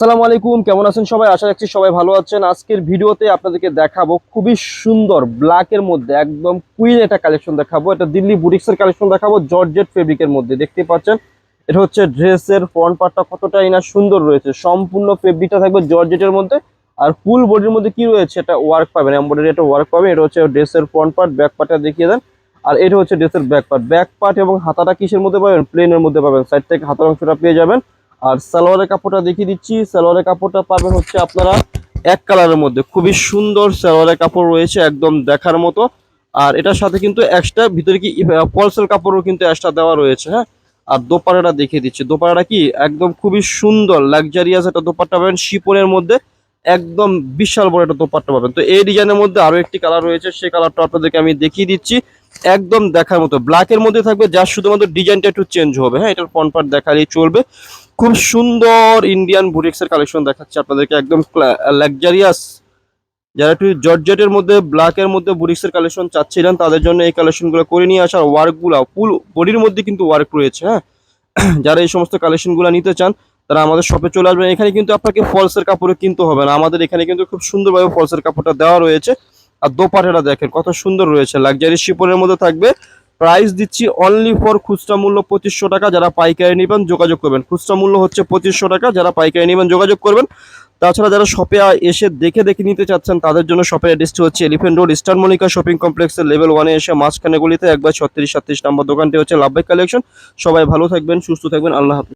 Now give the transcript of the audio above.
আসসালামু আলাইকুম, কেমন আছেন সবাই? আশা রাখছি সবাই ভালো আছেন। আজকের ভিডিওতে আপনাদেরকে দেখাবো খুবই সুন্দর ব্ল্যাকের মধ্যে একদম কুইন একটা কালেকশন দেখাবো। এটা দিল্লি বুটিক্সের কালেকশন দেখাবো, জর্জেট ফেব্রিকের মধ্যে, দেখতে পাচ্ছেন? এটা হচ্ছে ড্রেসের ফ্রন্ট পার্টটা কতটা ইনা সুন্দর রয়েছে। সম্পূর্ণ ফেব্রিকটা থাকবে জর্জেটের মধ্যে। আর ফুল বডির মধ্যে কি রয়েছে? এটা ওয়ার্ক পাবেন এমব্রয়ডারি একটা ওয়ার্ক পাবেন। এটা হচ্ছে ড্রেসের ফ্রন্ট পার্ট ব্যাক পার্টটা দেখিয়ে দেন। আর এটা হচ্ছে ড্রেসের ব্যাক পার্ট ব্যাক পার্ট এবং হাতাটা কিসের মধ্যে পাবেন? প্লেনের মধ্যে পাবেন। সাইড থেকে হাতার অংশটা পেয়ে যাবেন। আর সালোয়ারের কাপড়টা দেখিয়ে দিচ্ছি। সালোয়ারের কাপড়টা পাবেন হচ্ছে আপনারা এক কালারের মধ্যে। খুবই সুন্দর সালোয়ারের কাপড় রয়েছে একদম দেখার মতো। আর এটার সাথে কিন্তু এক্সট্রা ভিতরে কি পলসের কাপড়ও কিন্তু এক্সট্রা দেওয়া রয়েছে হ্যাঁ? আর দোপাড়াটা দেখিয়ে দিচ্ছি। দোপাড়াটা কি, একদম খুবই সুন্দর লাক্সারিয়াস একটা দোপাট্টা পাবেন। শিপনের মধ্যে একদম বিশাল বড় একটা দোপাট্টা পাবেন। তো এই ডিজাইনের মধ্যে আরও একটি কালার রয়েছে সেই কালারটা আপনাদেরকে আমি দেখিয়ে দিচ্ছি। একদম দেখার মতো। ব্ল্যাকের মধ্যে থাকবে যার শুধুমাত্র ডিজাইনটা একটু চেঞ্জ হবে হ্যাঁ? এটার ফ্রন্ট পার্ট দেখালেই চলবে। খুব সুন্দর ইন্ডিয়ান বুটিক্সের কালেকশন দেখাচ্ছে আপনাদেরকে, একদম লাক্সারিয়াস যারা একটু জর্জেটের মধ্যে ব্ল্যাকের মধ্যে বুটিক্সের কালেকশন চাচ্ছিলেন, তাদের জন্য এই কালেকশনগুলো করে নিয়ে আসার ওয়ার্কগুলো ফুল বডির মধ্যে কিন্তু ওয়ার্ক রয়েছে হ্যাঁ? যারা এই সমস্ত কালেকশনগুলো নিতে চান, তারা আমাদের শপে চলে আসবেন। এখানে কিন্তু আপনাকে ফলসের কাপড়ে কিনতে হবে না। আমাদের এখানে কিন্তু খুব সুন্দরভাবে ফলসের কাপড়টা দেওয়া রয়েছে। আর দোপাটেটা দেখেন, কত সুন্দর রয়েছে। লাক্সারি শিপনের মধ্যে থাকবে। প্রাইস দিচ্ছি অনলি ফর খুচরা মূল্য পঁচিশশো টাকা, যারা পাইকারি নেবেন যোগাযোগ করবেন। খুচরা মূল্য হচ্ছে পঁচিশশো টাকা, যারা পাইকারি নেবেন যোগাযোগ করবেন। তাছাড়া যারা শপে এসে দেখে দেখে নিতে চাচ্ছেন, তাদের জন্য শপের অ্যাড্রেসটি হচ্ছে elephant road Eastern Monica shopping কমপ্লেক্সের লেভেল ওয়ানে এসে মাঝখানে গলিতে একবার ছত্রিশ সাতত্রিশ নম্বর দোকানটি হচ্ছে লাভবাই কালেকশন সবাই ভালো থাকবেন, সুস্থ থাকবেন, আল্লাহ হাফিজ।